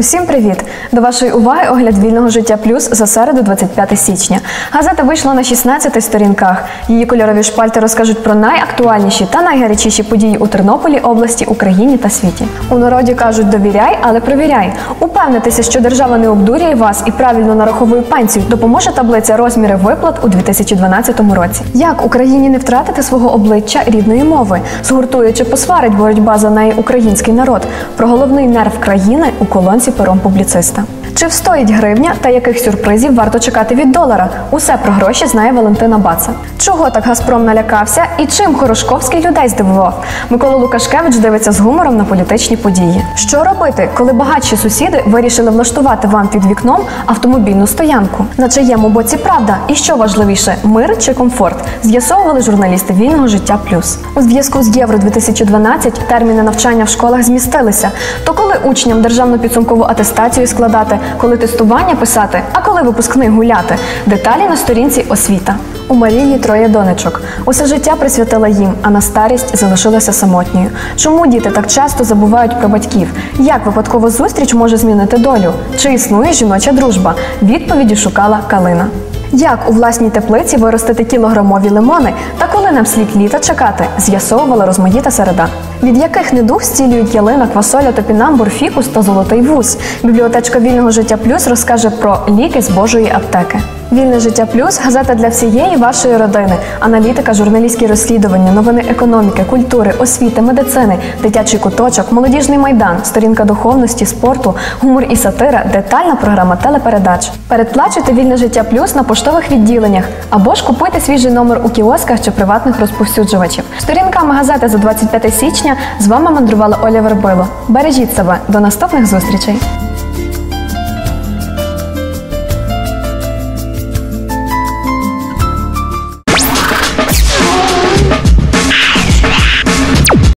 Усім привіт! До вашої уваги огляд вільного життя плюс за середу, 25 січня. Газета вийшла на 16 сторінках. Її кольорові шпальти розкажуть про найактуальніші та найгарячіші події у Тернополі, області, Україні та світі. У народі кажуть довіряй, але провіряй. Упевнитися, що держава не обдурює вас і правильно нараховує пенсію, допоможе таблиця розміри виплат у 2012 році. Як Україні не втратити свого обличчя рідної мови, згуртує чи посварить боротьба за неї український народ? Про головний нерв країни у колонці пером публіциста. Чи встоїть гривня та яких сюрпризів варто чекати від долара? Усе про гроші знає Валентина Баца. Чого так Газпром налякався і чим Хорошковський людей здивував? Микола Лукашкевич дивиться з гумором на політичні події. Що робити, коли багатші сусіди вирішили влаштувати вам під вікном автомобільну стоянку? На чиєму боці правда? І що важливіше, мир чи комфорт? З'ясовували журналісти вільного життя плюс. У зв'язку з Євро 2012 терміни навчання в школах змістилися. То коли учням державну підсумкову атестацію складати, коли тестування писати, а коли випускний гуляти? Деталі на сторінці освіта. У Марії троє донечок. Усе життя присвятила їм, а на старість залишилася самотньою. Чому діти так часто забувають про батьків? Як випадкова зустріч може змінити долю? Чи існує жіноча дружба? Відповіді шукала Калина. Як у власній теплиці виростити кілограмові лимони та коли нам слід літа чекати, з'ясовувала розмаїта середа. Від яких недуг зцілюють ялина, квасоля, топінамбур, фікус та золотий вуз. Бібліотечка вільного життя плюс розкаже про ліки з Божої аптеки. Вільне життя плюс газета для всієї вашої родини, аналітика, журналістські розслідування, новини економіки, культури, освіти, медицини, дитячий куточок, молодіжний майдан, сторінка духовності, спорту, гумор і сатира, детальна програма телепередач. Передплачуйте вільне життя плюс на поштових відділеннях або ж купуйте свіжий номер у кіосках чи приватних розповсюджувачів. Сторінками газети за 25 січня з вами мандрувала Оля Вербило. Бережіть себе до наступних зустрічей.